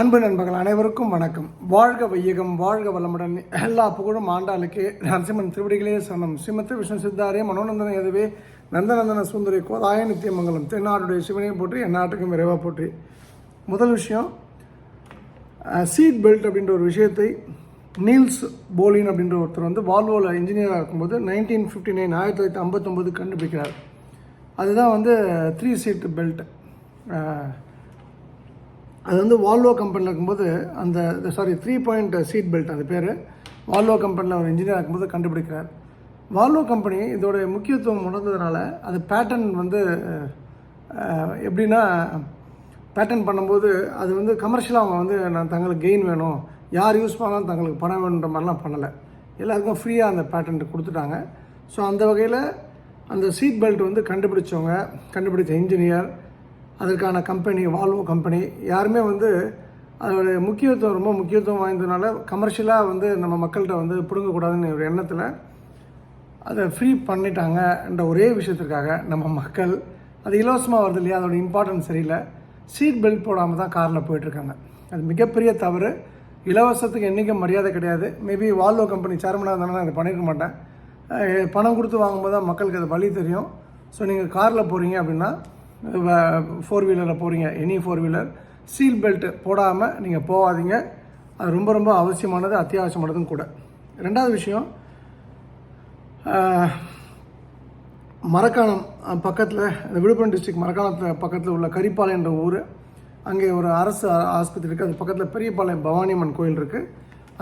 அன்பு நண்பர்கள் அனைவருக்கும் வணக்கம். வாழ்க வையகம் வாழ்க வளமுடன். எல்லா புகழும் ஆண்டாளுக்கு. நரசிம்மன் திருவடிகளே சரணம். ஸ்ரீமத்த விஷ்ணு சித்தாரே மனோநந்தன எதுவே நந்தநந்தன சுந்தரி கோதாய நித்தியமங்கலம் தென்னாடுடைய சிவனையும் போற்றி என் நாட்டுக்கும் விரைவாக போற்றி. முதல் விஷயம் சீட் பெல்ட் அப்படின்ற ஒரு விஷயத்தை நீல்ஸ் போலின் அப்படின்ற ஒருத்தர் வந்து வால்வோவில் இன்ஜினியராக இருக்கும்போது நைன்டீன் ஃபிஃப்டி நைன் ஆயிரத்தி தொள்ளாயிரத்தி ஐம்பத்தொம்போது கண்டுபிடிக்கிறார். அதுதான் வந்து த்ரீ சீட் பெல்ட் அது வந்து வால்வோ கம்பெனியில் இருக்கும்போது அந்த sorry three point seat belt அது பேர். வால்வோ கம்பெனியில் ஒரு இன்ஜினியர் இருக்கும்போது கண்டுபிடிக்கிறார். வால்வோ கம்பெனி இதோடைய முக்கியத்துவம் உணர்ந்ததுனால அது பேட்டர்ன் வந்து எப்படின்னா பேட்டர்ன் பண்ணும்போது அது வந்து கமர்ஷியலாக அவங்க வந்து நான் தங்களுக்கு கெயின் வேணும் யார் யூஸ் பண்ணாலும் தங்களுக்கு பணம் வேணுன்ற மாதிரிலாம் பண்ணலை. எல்லாருக்கும் ஃப்ரீயாக அந்த பேட்டன்ட் கொடுத்துட்டாங்க. ஸோ அந்த வகையில் அந்த சீட் பெல்ட் வந்து கண்டுபிடிச்சவங்க கண்டுபிடிச்ச இன்ஜினியர் அதற்கான கம்பெனி வால்வோ கம்பெனி யாருமே வந்து அதோடைய முக்கியத்துவம் ரொம்ப முக்கியத்துவம் வாய்ந்ததுனால கமர்ஷியலாக வந்து நம்ம மக்கள்கிட்ட வந்து பிடுங்கக்கூடாதுன்னு ஒரு எண்ணத்தில் அதை ஃப்ரீ பண்ணிட்டாங்கன்ற ஒரே விஷயத்திற்காக நம்ம மக்கள் அது இலவசமாக வருது இல்லையா? அதோட இம்பார்ட்டன்ஸ் சரியில்லை. சீட் பெல்ட் போடாமல் தான் காரில் போயிட்டுருக்காங்க. அது மிகப்பெரிய தவறு. இலவசத்துக்கு என்றைக்கும் மரியாதை கிடையாது. மேபி வால்வோ கம்பெனி சேர்மனாக இருந்தாலும் நான் அதை பண்ணியிருக்க மாட்டேன். பணம் கொடுத்து வாங்கும்போது தான் மக்களுக்கு அது வழி தெரியும். ஸோ நீங்கள் காரில் போகிறீங்க அப்படின்னா ஃபோர் வீலரில் போகிறீங்க any four wheeler seat belt போடாமல் நீங்கள் போகாதீங்க. அது ரொம்ப ரொம்ப அவசியமானது அத்தியாவசியமானதும் கூட. ரெண்டாவது விஷயம் மரக்காணம் பக்கத்தில் இந்த விழுப்புரம் டிஸ்ட்ரிக்ட் மரக்காணத்தில் பக்கத்தில் உள்ள கரிப்பாளையன்ற ஊர் அங்கே ஒரு அரசு ஆஸ்பத்திரி இருக்குது அது பக்கத்தில் பெரியபாளையம் பவானியம்மன் கோயில் இருக்குது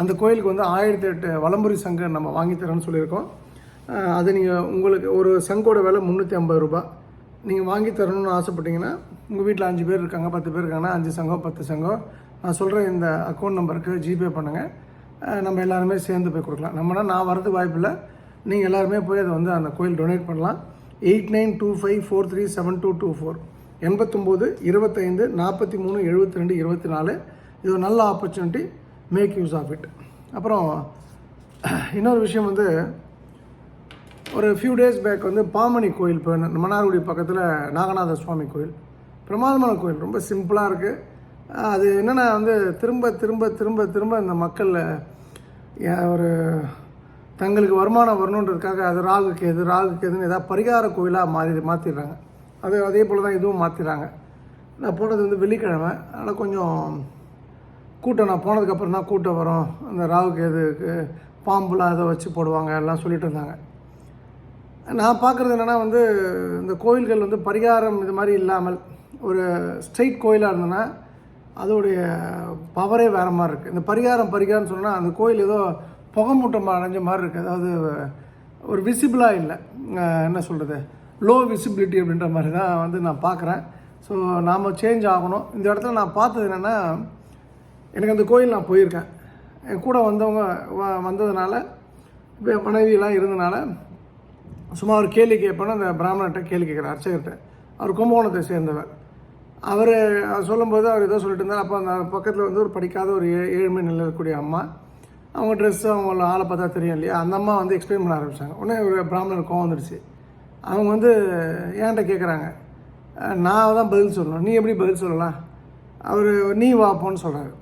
அந்த கோயிலுக்கு வந்து ஆயிரத்தி எட்டு வலம்புரி சங்கம் நம்ம வாங்கி சொல்லியிருக்கோம். அது நீங்கள் உங்களுக்கு ஒரு சங்கோட விலை முந்நூற்றி ஐம்பது ரூபாய். நீங்கள் வாங்கி தரணும்னு ஆசைப்பட்டீங்கன்னா உங்கள் வீட்டில் அஞ்சு பேர் இருக்காங்க பத்து பேர் இருக்காங்கன்னா அஞ்சு சங்கம் பத்து சங்கம் நான் சொல்கிற இந்த அக்கௌண்ட் நம்பருக்கு ஜிபே பண்ணுங்கள் நம்ம எல்லாருமே சேர்ந்து போய் கொடுக்கலாம். நம்மனா நான் வரதுக்கு வாய்ப்பில்லை நீங்கள் எல்லாருமே போய் அதை வந்து அந்த கோயில் டொனேட் பண்ணலாம். Eight nine two five four three seven two two four எண்பத்தொம்போது இருபத்தைந்து நாற்பத்தி மூணு எழுபத்தி ரெண்டு இருபத்தி நாலு இது ஒரு நல்ல opportunity make use of it அப்புறம் இன்னொரு விஷயம் வந்து ஒரு ஃபியூ டேஸ் பேக் வந்து பாமணி கோயில் இப்போ மன்னார்குடி பக்கத்தில் நாகநாத சுவாமி கோயில். பிரமாதமான கோயில் ரொம்ப சிம்பிளாக இருக்குது அது என்னென்னா வந்து திரும்ப திரும்ப திரும்ப திரும்ப இந்த மக்கள் ஒரு தங்களுக்கு வருமானம் வரணுன்றதுக்காக அது ராகு கேது ராகு கேதுன்னு ஏதாவது பரிகார கோயிலாக மாறி மாற்றிடுறாங்க அது அதே போல் தான் இதுவும் மாற்றிடுறாங்க நான் போனது வந்து வெள்ளிக்கிழமை. அதனால் கொஞ்சம் கூட்டம் நான் போனதுக்கப்புறம் தான் கூட்டம் வரும். அந்த ராகு கேதுக்கு பாம்புலாம் அதை வச்சு போடுவாங்க எல்லாம் சொல்லிட்டு இருந்தாங்க. நான் பார்க்குறது என்னென்னா வந்து இந்த கோயில்கள் வந்து பரிகாரம் இது மாதிரி இல்லாமல் ஒரு ஸ்ட்ரெயிட் கோயிலாக இருந்ததுன்னா அதோடைய பவரே வேறு மாதிரி இருக்குது இந்த பரிகாரம் பரிகாரம்னு சொன்னால் அந்த கோயில் ஏதோ புகைமூட்டம் அடைஞ்ச மாதிரி இருக்குது அதாவது ஒரு விசிபிளாக இல்லை. என்ன சொல்கிறது லோ விசிபிலிட்டி அப்படின்ற மாதிரி தான் வந்து நான் பார்க்குறேன். ஸோ நாம் சேஞ்ச் ஆகணும். இந்த இடத்துல நான் பார்த்தது என்னென்னா எனக்கு அந்த கோயில் நான் போயிருக்கேன். என் கூட வந்தவங்க வ- வந்ததுனால இப்போ மனைவியெல்லாம் இருந்தனால சும்மா ஒரு கேள்வி கேட்பேன்னு அந்த பிராமணர்கிட்ட கேள்வி கேட்குறார் அர்ச்சகர்கிட்ட. அவர் கும்பகோணத்தை சேர்ந்தவர். அவர் சொல்லும்போது அவர் ஏதோ சொல்லிட்டு இருந்தார். அப்போ அந்த பக்கத்தில் வந்து ஒரு படிக்காத ஒரு ஏ ஏழ்மை நிலையில் இருக்கக்கூடிய அம்மா. அவங்க ட்ரெஸ்ஸு அவங்கள ஆளை பார்த்தா தெரியும் இல்லையா? அந்த அம்மா வந்து எக்ஸ்பிளைன் பண்ண ஆரம்பிச்சாங்க. உடனே ஒரு பிராமணர் கோவம் வந்துடுச்சு. அவங்க வந்து ஏன்ட்ட கேட்குறாங்க நான் தான் பதில் சொல்லணும். நீ எப்படி பதில் சொல்லலாம்? அவர் நீ வாப்போன்னு சொல்கிறாரு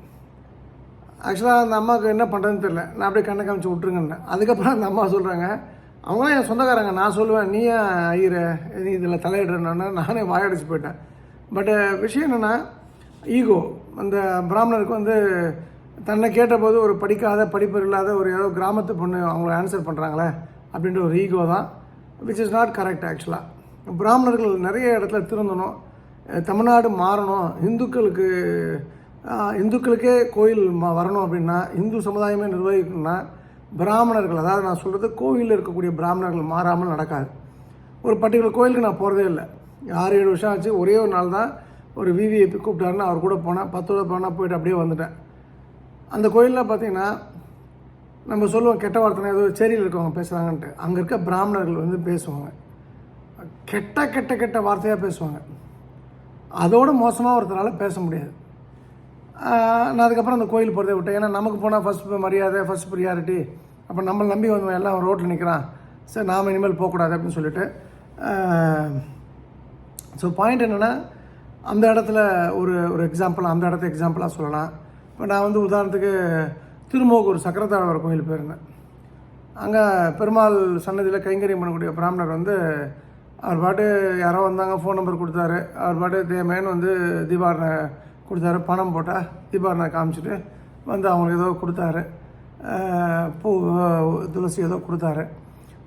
ஆக்சுவலாக அந்த அம்மாவுக்கு என்ன பண்ணுறதுன்னு தெரில நான் அப்படியே கண்ணை காமிச்சு விட்ருங்கன்னு அதுக்கப்புறம் அந்த அம்மா சொல்கிறாங்க அவங்களாம் என் சொந்தக்காரங்க. நான் சொல்லுவேன் நீ ஏன் ஐயர? நீ இதில் தலையிடுறேன்னா. நானே வாயடிச்சு போயிட்டேன். பட் விஷயம் என்னென்னா ஈகோ அந்த பிராமணருக்கு வந்து தன்னை கேட்டபோது ஒரு படிக்காத படிப்பு இல்லாத ஒரு ஏதோ கிராமத்து பொண்ணு அவங்கள ஆன்சர் பண்ணுறாங்களே அப்படின்ற ஒரு ஈகோ தான். விச் இஸ் நாட் கரெக்ட் ஆக்சுவலாக பிராமணர்கள் நிறைய இடத்துல திருந்தணும். தமிழ்நாடு மாறணும். இந்துக்களுக்கு இந்துக்களுக்கே கோயில் வரணும் அப்படின்னா இந்து சமுதாயமே நிர்வகிக்கணும்னா பிராமணர்கள் அதாவது நான் சொல்கிறது கோவிலில் இருக்கக்கூடிய பிராமணர்கள் மாறாமல் நடக்காது. ஒரு பர்டிகுலர் கோயிலுக்கு நான் போகிறதே இல்லை. ஆறு ஏழு வருஷம் ஆச்சு. ஒரே ஒரு நாள் தான் ஒரு விவிஐபி கூப்பிட்டாருன்னு அவர் கூட போனேன் பத்து ரூபா போனால் போயிட்டு அப்படியே வந்துட்டேன். அந்த கோயிலில் பார்த்தீங்கன்னா நம்ம சொல்லுவோம் கெட்ட வார்த்தை ஏதோ சேரியில் இருக்கவங்க பேசுகிறாங்கன்ட்டு அங்கே இருக்க பிராமணர்கள் வந்து பேசுவாங்க. கெட்ட கெட்ட கெட்ட வார்த்தையாக பேசுவாங்க. அதோட மோசமாக ஒருத்தரால் பேச முடியாது. நான் அதுக்கப்புறம் அந்த கோயில் போகிறதே விட்டேன். ஏன்னா நமக்கு போனால் ஃபஸ்ட் மரியாதை ஃபஸ்ட் ப்ரியாரிட்டி அப்போ நம்மளை நம்பி வந்தவன் எல்லாம் ரோட்டில் நிற்கிறான் சரி நாம் இனிமேல் போகக்கூடாது அப்படின்னு சொல்லிட்டு ஸோ பாயிண்ட் என்னென்னா அந்த இடத்துல ஒரு ஒரு எக்ஸாம்பிள் அந்த இடத்த எக்ஸாம்பிளாக சொல்லலாம். இப்போ நான் வந்து உதாரணத்துக்கு திருமோகூர் சக்கரத்தாழ்வார் கோயில் போயிருந்தேன். அங்கே பெருமாள் சன்னதியில் கைங்கரியம் பண்ணக்கூடிய பிராமணர் வந்து அவர் பாட்டு யாரோ வந்தாங்க ஃபோன் நம்பர் கொடுத்தாரு. அவர் பாட்டு தேமேன்னு வந்து தீபாவளி கொடுத்தாரு. பணம் போட்டால் தீபாவளி காமிச்சிட்டு வந்து அவங்களுக்கு ஏதோ கொடுத்தாரு. பூ துளசி ஏதோ கொடுத்தாரு.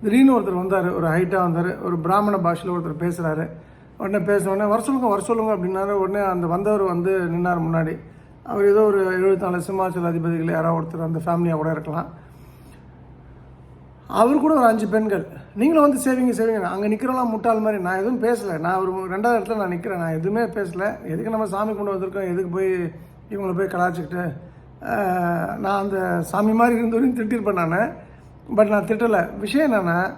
திடீர்னு ஒருத்தர் வந்தார். ஒரு ஹைட்டாக வந்தார். ஒரு பிராமண பாஷையில் ஒருத்தர் பேசுகிறாரு உடனே பேசின உடனே வர சொல்லுங்க வர சொல்லுங்க அப்படின்னாரு. உடனே அந்த வந்தவர் வந்து நின்னார் முன்னாடி. அவர் ஏதோ ஒரு எழுபத்தாலு சிம்மாச்சல அதிபதிகள் யாராவது ஒருத்தர் அந்த ஃபேமிலியாக கூட இருக்கலாம். அவர் கூட ஒரு அஞ்சு பெண்கள். நீங்களும் வந்து சேவிங்க சேவிங்க. அங்கே நிற்கிறலாம் முட்டாள் மாதிரி. நான் எதுவும் பேசலை. நான் ஒரு ரெண்டாவது இடத்துல நான் நிற்கிறேன் நான் எதுவுமே பேசலை. எதுக்கு நம்ம சாமி கொண்டு வந்திருக்கோம்? எதுக்கு போய் இவங்களை போய் கலாச்சிக்கிட்டு நான் அந்த சாமி மாதிரி இருந்தவரையும் திட்டிருப்பேன் நான். பட் நான் திட்டலை. விஷயம் என்னென்னா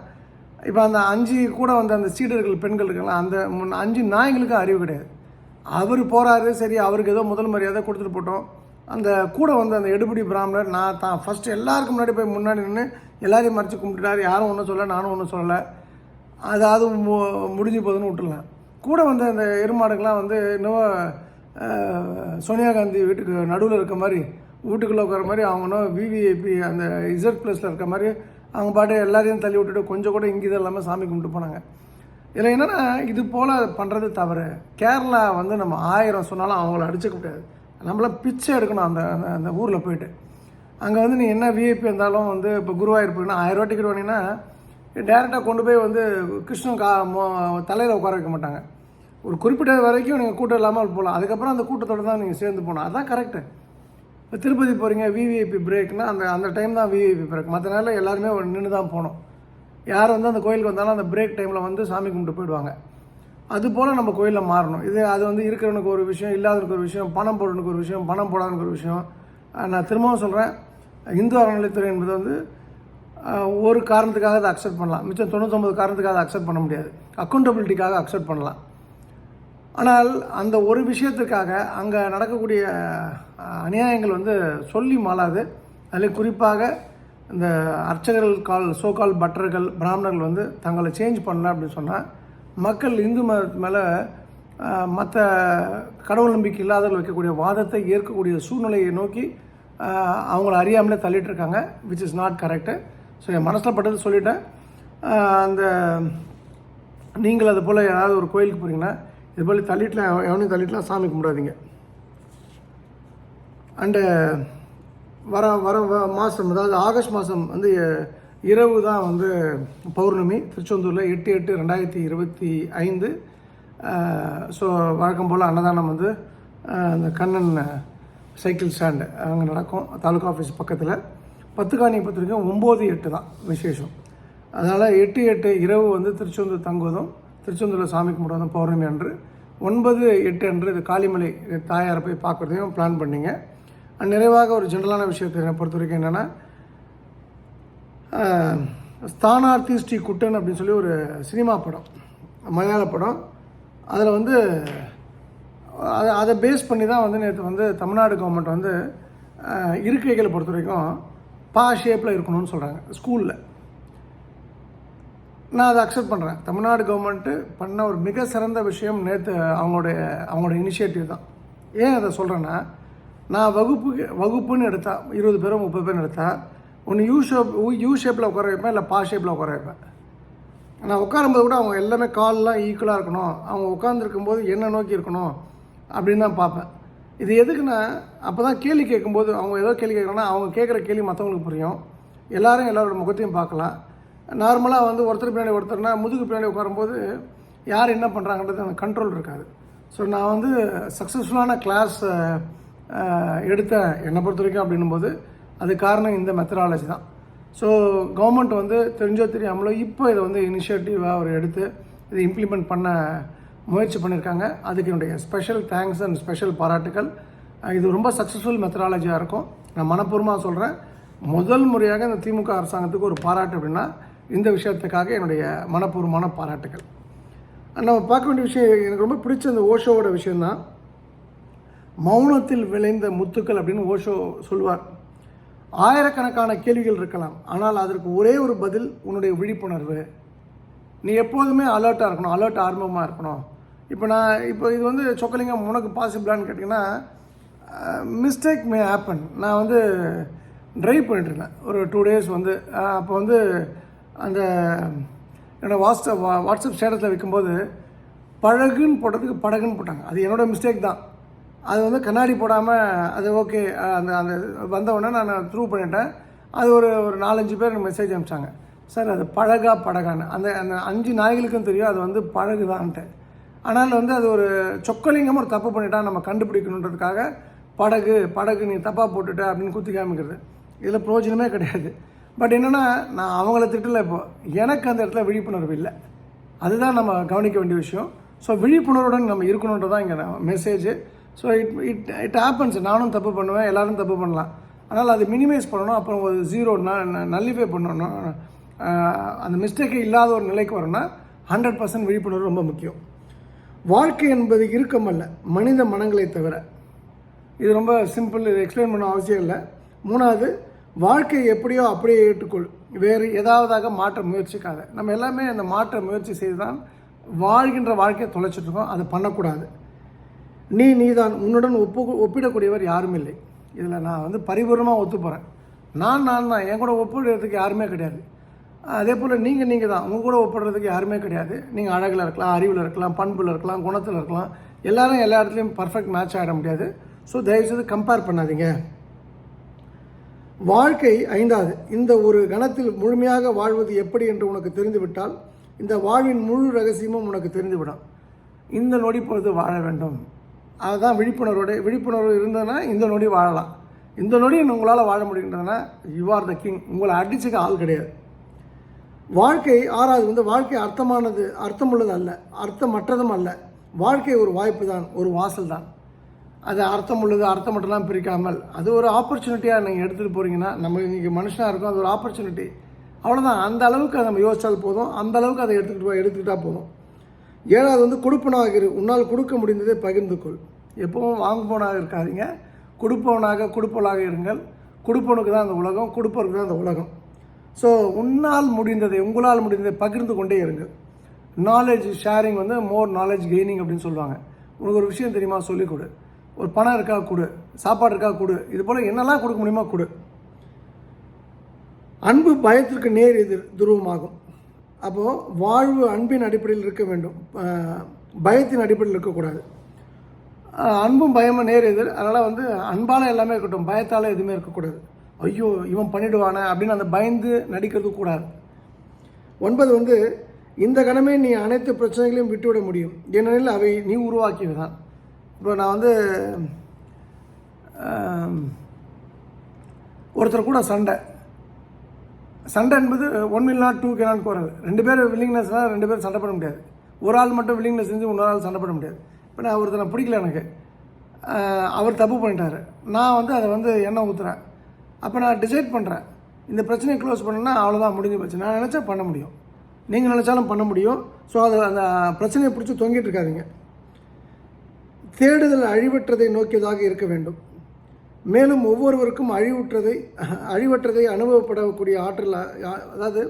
இப்போ அந்த அஞ்சு கூட வந்த அந்த சீடர்கள் பெண்கள் இருக்கலாம் அந்த முன்ன- அஞ்சு நாய்களுக்கும் அறிவு கிடையாது. அவர் போகிறாரு சரி அவருக்கு ஏதோ முதல் மரியாதை கொடுத்துட்டு போட்டோம். அந்த கூட வந்த அந்த எடுபடி பிராமணர் நான் தான். ஃபஸ்ட்டு எல்லாருக்கும் முன்னாடி போய் முன்னாடி நின்று எல்லாரையும் மறைச்சி கும்பிட்டுட்டார். யாரும் ஒன்றும் சொல்லலை நானும் ஒன்றும் சொல்லலை. அதாவது மு முடிஞ்சு போகுதுன்னு விட்டுலாம் கூட வந்த அந்த எருமாடுக்கெலாம் வந்து இன்னும் சோனியா காந்தி வீட்டுக்கு நடுவில் இருக்க மாதிரி வீட்டுக்குள்ளே உட்கார மாதிரி அவங்க இன்னும் விவிஐபி அந்த இசட் ப்ளஸில் இருக்க மாதிரி அவங்க பாட்டு எல்லாரையும் தள்ளி விட்டுட்டு கொஞ்சம் கூட இங்கே இல்லாமல் சாமி கும்பிட்டு போனாங்க. இதில் என்னென்னா இது போல் பண்ணுறது தவறு. கேரளா வந்து நம்ம ஆயிரம் சொன்னாலும் அவங்கள அடிச்சுக்க முடியாது. நம்மளாம் பிச்சை எடுக்கணும் அந்த அந்த ஊரில் போயிட்டு. அங்கே வந்து நீ என்ன விஐபி இருந்தாலும் வந்து இப்போ குருவாயூர் போயினா ஆயிரம் ரூபா டிக்கெட் வாங்கினா டேரெக்டாக கொண்டு போய் வந்து கிருஷ்ணன் கா தலையில் உட்கார வைக்க மாட்டாங்க. ஒரு குறிப்பிட்ட வரைக்கும் நீங்கள் கூட்டம் இல்லாமல் போகலாம் அதுக்கப்புறம் அந்த கூட்டத்தோடு தான் நீங்கள் சேர்ந்து போகணும். அதுதான் கரெக்டு இப்போ திருப்பதி போகிறீங்க விவிஐபி பிரேக்னா அந்த அந்த டைம் தான் விவிஐபி பிரேக் மற்ற நேரம் எல்லாருமே நின்று தான் போகணும். யார் வந்து அந்த கோயிலுக்கு வந்தாலும் அந்த பிரேக் டைமில் வந்து சாமி கும்பிட்டு போயிடுவாங்க. அது போல் நம்ம கோயிலில் மாறணும். இது அது வந்து இருக்கிறவனுக்கு ஒரு விஷயம் இல்லாதவனுக்கு ஒரு விஷயம் பணம் போடுறதுக்கு ஒரு விஷயம் பணம் போடாதனுக்கு ஒரு விஷயம். நான் திரும்பவும் சொல்கிறேன் இந்து அறநிலைத்துறை என்பது வந்து ஒரு காரணத்துக்காக அதை அக்செப்ட் பண்ணலாம். மிச்சம் தொண்ணூத்தொம்பது காரணத்துக்காக அதை அக்செப்ட் பண்ண முடியாது. அக்கௌண்டபிலிட்டிக்காக அக்செப்ட் பண்ணலாம். ஆனால் அந்த ஒரு விஷயத்துக்காக அங்கே நடக்கக்கூடிய அநியாயங்கள் வந்து சொல்லி மாளாது. அதில் குறிப்பாக இந்த அர்ச்சகர்கள் கால் சோகால் பட்டர்கள் பிராமணர்கள் வந்து தங்களை சேஞ்ச் பண்ணல அப்படின்னு சொன்னால் மக்கள் இந்து மதத்து மேலே மற்ற கடவுள் நம்பிக்கை இல்லாதவர்கள் வைக்கக்கூடிய வாதத்தை ஏற்கக்கூடிய சூழ்நிலையை நோக்கி அவங்கள அறியாமலே தள்ளிட்டு இருக்காங்க which is not correct so என் மனசில் பட்டது சொல்லிட்டேன். அந்த நீங்கள் அது போல் ஏதாவது ஒரு கோயிலுக்கு போகிறீங்கன்னா இது போல் தள்ளிட்டுலாம் எவனையும் தள்ளிட்டுலாம் சாமி கும்பிடாதீங்க. அண்டு வர வர மாதம் அதாவது ஆகஸ்ட் மாதம் வந்து இரவு தான் வந்து பௌர்ணமி. திருச்செந்தூரில் எட்டு எட்டு ரெண்டாயிரத்தி இருபத்தி ஐந்து. ஸோ வழக்கம் போல் அன்னதானம் வந்து அந்த கண்ணன் சைக்கிள் ஸ்டாண்டு அங்கே நடக்கும். தாலுகா ஆஃபீஸ் பக்கத்தில். பத்து காணி பத்திரிக்கை ஒம்பது எட்டு தான் விசேஷம். அதனால் எட்டு எட்டு இரவு வந்து திருச்செந்தூர் தங்குவதும் திருச்செந்தூரில் சாமி கும்பிடுவதும் பௌர்ணமி அன்று. ஒன்பது எட்டு அன்று இது காளிமலை தாயாரை போய் பார்க்குறதையும் பிளான் பண்ணிங்க. நிறைவாக ஒரு ஜென்ரலான விஷயத்தை என்னை பொறுத்த வரைக்கும் என்னென்னா ஸ்தானார்த்தி ஸ்ரீ குட்டன் அப்படின்னு சொல்லி ஒரு சினிமா படம் மலையாள படம். அதில் வந்து அதை அதை பேஸ் பண்ணி தான் வந்து நேற்று வந்து தமிழ்நாடு கவர்மெண்ட் வந்து இருக்கைகளை பொறுத்த வரைக்கும் பா ஷேப்பில் இருக்கணும்னு சொல்கிறாங்க ஸ்கூலில் நான் அதை அக்செப்ட் பண்ணுறேன் தமிழ்நாடு கவர்மெண்ட்டு பண்ண ஒரு மிக சிறந்த விஷயம் நேற்று அவங்களுடைய அவங்களோட இனிஷியேட்டிவ் தான். ஏன் அதை சொல்கிறேன்னா நான் வகுப்புக்கு வகுப்புன்னு எடுத்தா இருபது பேரும் முப்பது பேரும் எடுத்தால் ஒன்று யூ ஷேப் யூ ஷேப்பில் உட்கார வைப்பேன் இல்லை பா ஷேப்பில் உட்கார வைப்பேன். நான் உட்காரும்போது கூட அவங்க எல்லாமே கால்லாம் ஈக்குவலாக இருக்கணும். அவங்க உட்காந்துருக்கும் போது என்ன நோக்கி இருக்கணும் அப்படின்னு தான் பார்ப்பேன். இது எதுக்குன்னா அப்போ தான் கேள்வி கேட்கும்போது அவங்க ஏதோ கேள்வி கேட்குறாங்கன்னா அவங்க கேட்குற கேள்வி மற்றவங்களுக்கு புரியும். எல்லாரும் எல்லாரோட முகத்தையும் பார்க்கலாம். நார்மலாக வந்து ஒருத்தர் பின்னாடி ஒருத்தர்னா முதுகு பின்னாடி உட்காரும்போது யார் என்ன பண்ணுறாங்கன்றது அந்த கண்ட்ரோல் இருக்காது. ஸோ நான் வந்து சக்ஸஸ்ஃபுல்லான கிளாஸ் எடுத்தேன் என்னை பொறுத்த வரைக்கும் அப்படின்னும்போது. அது காரணம் இந்த மெத்தடாலஜி தான். ஸோ கவர்மெண்ட் வந்து தெரிஞ்சோ தெரியாமலோ இப்போ இதை வந்து இனிஷியேட்டிவாக அவர் எடுத்து இதை இம்ப்ளிமெண்ட் பண்ண முயற்சி பண்ணியிருக்காங்க அதுக்கு என்னுடைய ஸ்பெஷல் தேங்க்ஸ் அண்ட் ஸ்பெஷல் பாராட்டுகள் இது ரொம்ப சக்ஸஸ்ஃபுல் மெத்தடாலஜியாக இருக்கும். நான் மனப்பூர்வமாக சொல்கிறேன் முதல் முறையாக இந்த திமுக அரசாங்கத்துக்கு ஒரு பாராட்டு அப்படின்னா இந்த விஷயத்துக்காக என்னுடைய மனப்பூர்வமான பாராட்டுகள் நம்ம பார்க்க வேண்டிய விஷயம் எனக்கு ரொம்ப பிடிச்ச அந்த ஓஷோவோட விஷயந்தான் மௌனத்தில் விளைந்த முத்துக்கள் அப்படின்னு ஓஷோ சொல்லுவார் ஆயிரக்கணக்கான கேள்விகள் இருக்கலாம். ஆனால் அதற்கு ஒரே ஒரு பதில் உன்னுடைய விழிப்புணர்வு. நீ எப்போதுமே அலர்ட்டாக இருக்கணும் அலர்ட் ஆர்வமாக இருக்கணும். இப்போ நான் இப்போ இது வந்து சொக்கலிங்கம் உனக்கு பாசிபிளான்னு கேட்டிங்கன்னா மிஸ்டேக் மே ஹேப்பன் நான் வந்து ட்ரைவ் பண்ணிட்டுருந்தேன் ஒரு டூ டேஸ் வந்து அப்போ வந்து அந்த என்னோடய வாட்ஸ்அப் வா- வாட்ஸ்அப் ஸ்டேட்டஸில் வைக்கும்போது பழகுன்னு போட்டதுக்கு படகுன்னு போட்டாங்க. அது என்னோடய மிஸ்டேக் தான். அது வந்து கண்ணாடி போடாமல் அது ஓகே அந்த அந்த வந்தவுடனே நான் த்ரூ பண்ணிட்டேன். அது ஒரு ஒரு நாலஞ்சு பேர் எனக்கு மெசேஜ் அனுப்பிச்சாங்க. சார் அது பழகா படகான்னு. அந்த அந்த அஞ்சு நாய்களுக்கும் தெரியும் அது வந்து பழகுதான்ட்டு ஆனால் வந்து அது ஒரு சொக்கலிங்கம் ஒரு தப்பு பண்ணிட்டா நம்ம கண்டுபிடிக்கணுன்றதுக்காக படகு படகு நீ தப்பாக போட்டுட்ட அப்படின்னு குத்தி காமிக்கிறது. இதில் பிரயோஜனமே கிடையாது. பட் என்னென்னா நான் அவங்கள திட்டல இப்போ. எனக்கு அந்த இடத்துல விழிப்புணர்வு இல்லை. அதுதான் நம்ம கவனிக்க வேண்டிய விஷயம். ஸோ விழிப்புணர்வுடன் நம்ம இருக்கணுன்றதான் இங்கே message so it it it happens நானும் தப்பு பண்ணுவேன் எல்லோரும் தப்பு பண்ணலாம். ஆனால் அது மினிமைஸ் பண்ணணும் அப்புறம் ஒரு ஜீரோ நல்லிஃபை பண்ணணும். அந்த மிஸ்டேக்கே இல்லாத ஒரு நிலைக்கு வரணும்னா ஹண்ட்ரட் பர்சன்ட் விழிப்புணர்வு ரொம்ப முக்கியம். வாழ்க்கை என்பது இறுக்கமல்ல மனித மனங்களை தவிர. இது ரொம்ப சிம்பிள் இது எக்ஸ்பிளைன் பண்ண அவசியம் இல்லை. மூணாவது வாழ்க்கையை எப்படியோ அப்படியே ஏற்றுக்கொள். வேறு ஏதாவதாக மாற்ற முயற்சிக்காத. நம்ம எல்லாமே அந்த மாற்ற முயற்சி செய்து தான் வாழ்கின்ற வாழ்க்கையை தொலைச்சிட்ருக்கோம் அதை பண்ணக்கூடாது. நீ நீதான். உன்னுடன் ஒப்பு ஒப்பிடக்கூடியவர் யாரும் இல்லை. இதில் நான் வந்து பரிபூர்ணமாக ஒத்துப்போகிறேன் நான் நான் தான். என் கூட ஒப்பிடுறதுக்கு யாருமே கிடையாது. அதே போல் நீங்கள் நீங்கள் தான். உங்க கூட ஒப்பிடுறதுக்கு யாருமே கிடையாது. நீங்கள் அழகில் இருக்கலாம் அறிவில் இருக்கலாம் பண்பில் இருக்கலாம் குணத்தில் இருக்கலாம். எல்லாரும் எல்லா இடத்துலையும் பர்ஃபெக்ட் மேட்ச் ஆகிட முடியாது. ஸோ தயவுசெய்து கம்பேர் பண்ணாதீங்க. வாழ்க்கை ஐந்தாவது. இந்த ஒரு கணத்தில் முழுமையாக வாழ்வது எப்படி என்று உனக்கு தெரிந்துவிட்டால் இந்த வாழ்வின் முழு ரகசியமும் உனக்கு தெரிந்துவிடும். இந்த நொடி பொழுது வாழ வேண்டும். அதுதான் விழிப்புணர்வோட விழிப்புணர்வு இருந்ததுன்னா இந்த நொடி வாழலாம். இந்த நொடி உங்களால் வாழ முடியுன்றதுனா யூ ஆர் த கிங் உங்களை அடிச்சுக்க ஆள் கிடையாது. வாழ்க்கை ஆறாவது வந்து வாழ்க்கை அர்த்தமானது அர்த்தமுள்ளது அல்ல. அர்த்தமற்றதும் அல்ல. வாழ்க்கை ஒரு வாய்ப்பு தான் ஒரு வாசல் தான். அது அர்த்தம் உள்ளது அர்த்தமற்றலாம் பிரிக்காமல். அது ஒரு ஆப்பர்ச்சுனிட்டியாக நீங்கள் எடுத்துகிட்டு போகிறீங்கன்னா நம்ம இன்றைக்கி மனுஷனாக இருக்கும் அது ஒரு ஆப்பர்ச்சுனிட்டி அவ்வளோதான் அந்த அளவுக்கு அதை நம்ம யோசிச்சால் போதும். அந்த அளவுக்கு அதை எடுத்துக்கிட்டு எடுத்துக்கிட்டால் போதும். ஏழாவது வந்து கொடுப்பனாக இரு உன்னால் கொடுக்க முடிந்ததை பகிர்ந்து கொள். எப்பவும் வாங்குபவனாக இருக்காதீங்க. கொடுப்பவனாக கொடுப்பலாக இருங்கள். கொடுப்பவனுக்கு தான் அந்த உலகம் கொடுப்பவருக்கு தான் அந்த உலகம். ஸோ உன்னால் முடிந்ததை உங்களால் முடிந்ததை பகிர்ந்து கொண்டே இருங்கள். நாலேஜ் ஷேரிங் வந்து மோர் நாலேஜ் கெய்னிங் அப்படின்னு சொல்லுவாங்க. உனக்கு ஒரு விஷயம் தெரியுமா? சொல்லிக் கொடு. ஒரு பணம் இருக்கா? கொடு. சாப்பாடு இருக்கா? கொடு. இது போல் என்னெல்லாம் கொடுக்க முடியுமா கொடு. அன்பு பயத்திற்கு நேர் எதிர் துருவமாகும். அப்போது வாழ்வு அன்பின் அடிப்படையில் இருக்க வேண்டும். பயத்தின் அடிப்படையில் இருக்கக்கூடாது. அன்பும் பயமும் நேர் எதிர். அதனால் வந்து அன்பால் எல்லாமே இருக்கட்டும் பயத்தால் எதுவுமே இருக்கக்கூடாது. ஐயோ இவன் பண்ணிடுவானே அப்படின்னு அந்த பயந்து நடிக்கிறது கூடாது. ஒன்பது வந்து இந்த கணமே நீ அனைத்து பிரச்சனைகளையும் விட்டுவிட முடியும். ஏனெனில் அவை நீ உருவாக்கியது தான் இப்போ நான் வந்து ஒருத்தர் கூட சண்டை. சண்டை என்பது ஒன் வில் நாட் டூ கேனான் போகிறது ரெண்டு பேர் வில்லிங்னஸ்னால் ரெண்டு பேரும் சண்டை பண்ண முடியாது. ஒரு ஆள் மட்டும் வில்லிங்னஸ் செஞ்சு இன்னொரு ஆள் சண்டை பண்ண முடியாது. இப்போ நான் ஒருத்தனை பிடிக்கல எனக்கு. அவர் தப்பு பண்ணிட்டார். நான் வந்து அதை வந்து எண்ணெய் ஊற்றுறேன் அப்போ நான் டிசைட் பண்ணுறேன் இந்த பிரச்சனையை க்ளோஸ் பண்ணேன்னா அவ்வளோதான் முடிஞ்சு போச்சு. நான் நினச்சா பண்ண முடியும். நீங்கள் நினச்சாலும் பண்ண முடியும். ஸோ அதை அந்த பிரச்சனையை பிடிச்சி தொங்கிட்டு இருக்காதீங்க. தேடுதல் அழிவற்றதை நோக்கியதாக இருக்க வேண்டும். மேலும் ஒவ்வொருவருக்கும் அழிவுற்றதை அழிவற்றதை அனுபவப்படக்கூடிய ஆற்றல் அதாவது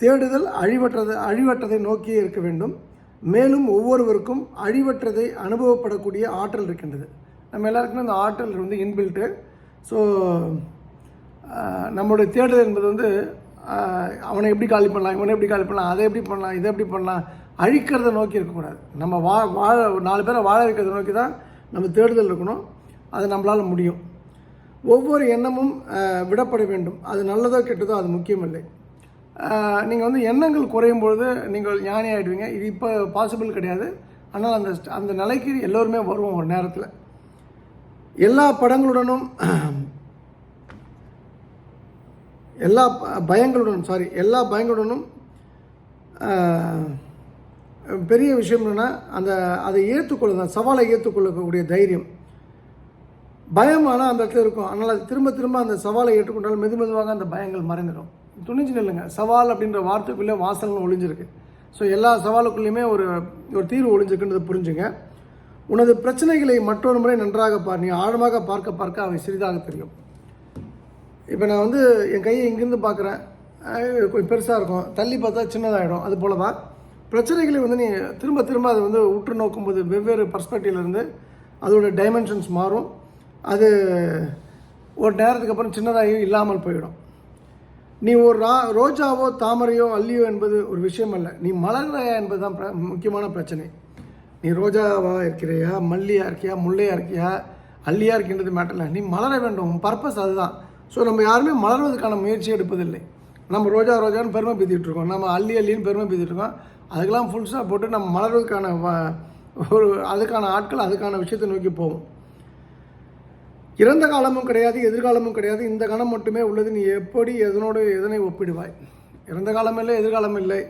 தேடுதல் அழிவற்றதை அழிவற்றதை நோக்கியே இருக்க வேண்டும். மேலும் ஒவ்வொருவருக்கும் அழிவற்றதை அனுபவப்படக்கூடிய ஆற்றல் இருக்கின்றது. நம்ம எல்லாருக்குமே அந்த ஆற்றல் வந்து இன்பில்ட்டு ஸோ நம்மளுடைய தேடுதல் என்பது வந்து அவனை எப்படி காலி பண்ணலாம் இவனை எப்படி காலி பண்ணலாம் அதை எப்படி பண்ணலாம் இதை எப்படி பண்ணலாம் அழிக்கிறத நோக்கி இருக்கக்கூடாது. நம்ம வா வாழ நாலு பேரை வாழ வைக்கிறத நோக்கி தான் நம்ம தேடுதல் இருக்கணும். அது நம்மளால் முடியும். ஒவ்வொரு எண்ணமும் விடப்பட வேண்டும். அது நல்லதோ கெட்டதோ அது முக்கியமில்லை. நீங்கள் வந்து எண்ணங்கள் குறையும் பொழுது நீங்கள் ஞானி ஆகிடுவீங்க இது இப்போ பாசிபிள் கிடையாது. ஆனால் அந்த அந்த நிலைக்கு எல்லோருமே வருவோம் ஒரு நேரத்தில். எல்லா படங்களுடனும் எல்லா பயங்களுடனும் சாரி எல்லா பயங்களுடனும் பெரிய விஷயம் என்னென்னா அந்த அதை ஏற்றுக்கொள்ள சவாலை ஏற்றுக்கொள்ளக்கூடிய தைரியம். பயம் ஆனால் அந்த இடத்துல இருக்கும். அதனால் அது திரும்ப திரும்ப அந்த சவாலை ஏற்றுக்கொண்டால் மெது மெதுவாக அந்த பயங்கள் மறைந்துடும். துணிஞ்சு நில்லுங்க சவால் அப்படின்ற வார்த்தைக்குள்ளே வாசல்னு ஒளிஞ்சிருக்கு. ஸோ எல்லா சவாலுக்குள்ளேயுமே ஒரு ஒரு தீர்வு ஒளிஞ்சிருக்குன்றதை புரிஞ்சுங்க. உனது பிரச்சனைகளை மற்றொரு முறை நன்றாக பார். நீ ஆழமாக பார்க்க பார்க்க அவை சிறிதாக தெரியும். இப்போ நான் வந்து என் கையை இங்கேருந்து பார்க்குறேன். கொஞ்சம் பெருசாக இருக்கும். தள்ளி பார்த்தா சின்னதாகிடும் அது போல தான் பிரச்சனைகளை வந்து நீ திரும்ப திரும்ப அதை வந்து உற்று நோக்கும்போது வெவ்வேறு பர்ஸ்பெக்டிவ்லேருந்து அதோடய அதோட டைமென்ஷன்ஸ் மாறும். அது ஒரு நேரத்துக்கு அப்புறம் சின்னதாகியும் இல்லாமல் போயிடும். நீ ஒரு ரா ரோஜாவோ தாமரையோ அல்லியோ என்பது ஒரு விஷயம் அல்ல நீ மலர்றாயா என்பது தான் பிர- முக்கியமான பிரச்சனை. நீ ரோஜாவாக இருக்கிறியா மல்லியாக இருக்கியா முல்லையாக இருக்கியா அள்ளியாக இருக்கின்றது மேட்டரில் நீ மலர வேண்டும். பர்பஸ் அதுதான். ஸோ நம்ம யாருமே மலர்வதற்கான முயற்சி எடுப்பதில்லை. நம்ம ரோஜா ரோஜான்னு பெருமை பீத்திட்டு இருக்கோம். நம்ம அல்லி அல்லின்னு பெருமை பீத்திட்டு இருக்கோம். அதுக்கெல்லாம் ஃபுல்ஸாக போட்டு நம்ம மலர்வதற்கான வ- ஒரு அதுக்கான ஆட்கள் அதுக்கான விஷயத்தை நோக்கி போவோம். இறந்த காலமும் கிடையாது எதிர்காலமும் கிடையாது. இந்த கணம் மட்டுமே உள்ளது. நீ எப்படி எதனோடு எதனை ஒப்பிடுவாய்? இறந்த காலம் இல்லை எதிர்காலம் இல்லை.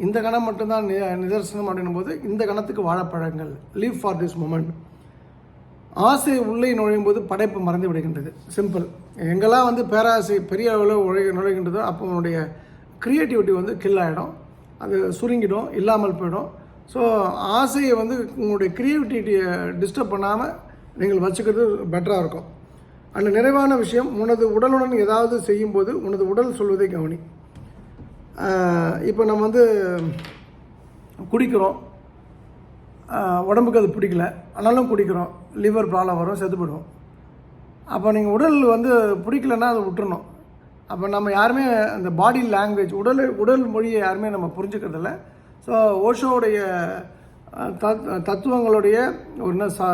இந்த கணம் மட்டும்தான் நி- நிதர்சனம் அப்படின்னும் போது இந்த கணத்துக்கு வாழப்பழங்கள். லீவ் ஃபார் திஸ் மூமெண்ட் ஆசை உள்ளே நுழையும் போது படைப்பு மறந்து விடுகின்றது. சிம்பிள் எங்கெல்லாம் வந்து பேராசை பெரிய அளவில் உழைய நுழைகின்றதோ அப்போ உன்னுடைய க்ரியேட்டிவிட்டி வந்து கில் ஆகிடும் அது சுருங்கிடும் இல்லாமல் போயிடும். ஸோ ஆசையை வந்து உங்களுடைய க்ரியேட்டிவிட்டியை டிஸ்டர்ப் பண்ணாமல் நீங்கள் வச்சுக்கிறது பெட்டராக இருக்கும். அந்த நிறைவான விஷயம் உனது உடலுடன் ஏதாவது செய்யும்போது உனது உடல் சொல்வதை கவனி. இப்போ நம்ம வந்து குடிக்கிறோம். உடம்புக்கு அது பிடிக்கல. ஆனாலும் குடிக்கிறோம். லிவர் ப்ராப்ளம் வரும் செத்துப்படுவோம் அப்போ நீங்கள் உடல் வந்து பிடிக்கலன்னா அதை விட்டுறணும். அப்போ நம்ம யாருமே அந்த பாடி லாங்குவேஜ் உடல் உடல் மொழியை யாருமே நம்ம புரிஞ்சுக்கிறதில்ல ஸோ ஓஷோவுடைய தத் தத்துவங்களுடைய ஒரு என்ன சா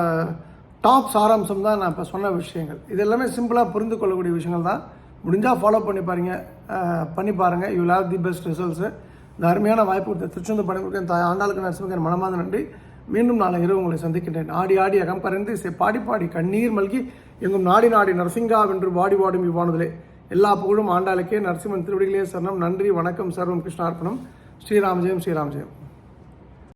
டாப் சாராம்சம் தான் நான் இப்போ சொன்ன விஷயங்கள். இது எல்லாமே சிம்பிளாக புரிந்து கொள்ளக்கூடிய விஷயங்கள் தான். முடிஞ்சால் ஃபாலோ பண்ணி பாருங்க. பண்ணி பாருங்கள் you love the best results இந்த அருமையான வாய்ப்பு கொடுத்த திருச்செந்தூர் பணி கொடுக்க ஆண்டாளுக்கு ஆண்டாளுக்கு நரசிம்மகன் மனமாத நன்றி. மீண்டும் நாளை இரவு உங்களை சந்திக்கின்றேன். ஆடி ஆடி அகம் கரைந்து சே பாடி பாடி கண்ணீர் மல்கி எங்கும் நாடி நாடி நரசிங்கா வென்று வாடி வாடும் இவ்வானதிலே. எல்லா புகழும் ஆண்டாளுக்கே. நரசிம்மன் திருவடிகளே சரணம். நன்றி வணக்கம் சர்வம் கிருஷ்ணார்ப்பணம். ஸ்ரீராம் ஜெயம் ஸ்ரீராம் ஜெயம்.